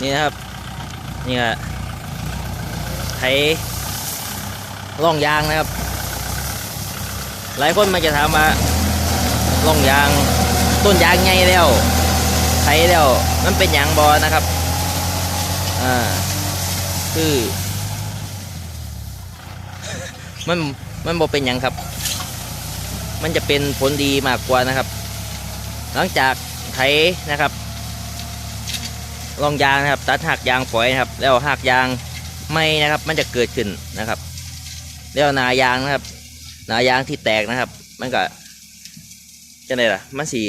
นี่นะครับนี่ก็ไถร่องยางนะครับ หลายคนมันจะถามว่าร่องยาง ต้นยางไงแล้วไถแล้วมันเป็นยางบอนะครับอ่าคือ มันมันบ่เป็นยังครับ มันจะเป็นผลดีมากกว่านะครับ หลังจากไถนะครับ ลองยางนะครับ ตัดหักยางฝอยนะครับ แล้วหักยางไม่นะครับ มันจะเกิดขึ้นนะครับ แล้วหนายางนะครับหนายางที่แตกนะครับ มันก็จะไดล่ะมันสี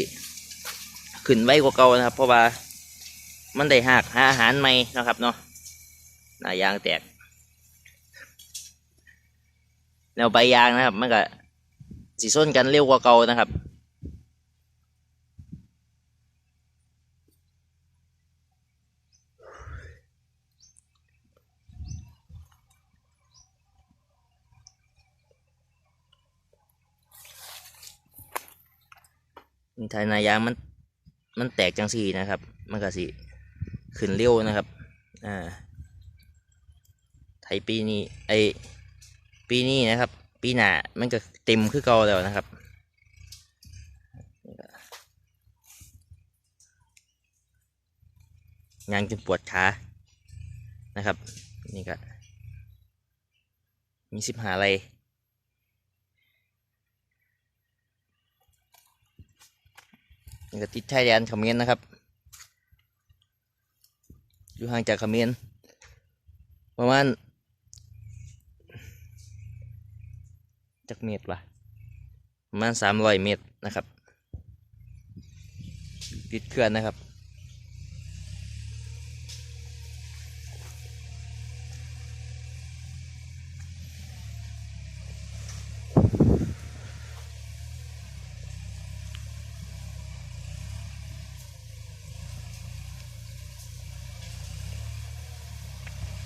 ขึ้นไวกว่าเก่านะครับ เพราะว่ามันได้หักหาอาหารใหม่นะครับเนาะหนายางแตกแล้วใบยางนะครับ มันก็สีส้นกันเร็วกว่าเก่านะครับ ทยนายางมันมันแตกจังสีนะครับ มันก็สิขึ้นเร็วนะครับอ่าไทยปีนี้ไอปีนี้นะครับ ปีหน้ามันก็เต็มคือเก่าแล้วนะครับงานจนปวดขานะครับ นี่ก็มีสิบหาอะไร นี่ก็ติดชายแดนเขมรนะครับ อยู่ห่างจากเขมรประมาณจากเมตรวะประมาณสามร้อยเมตรนะครับ ติดเขื่อนนะครับ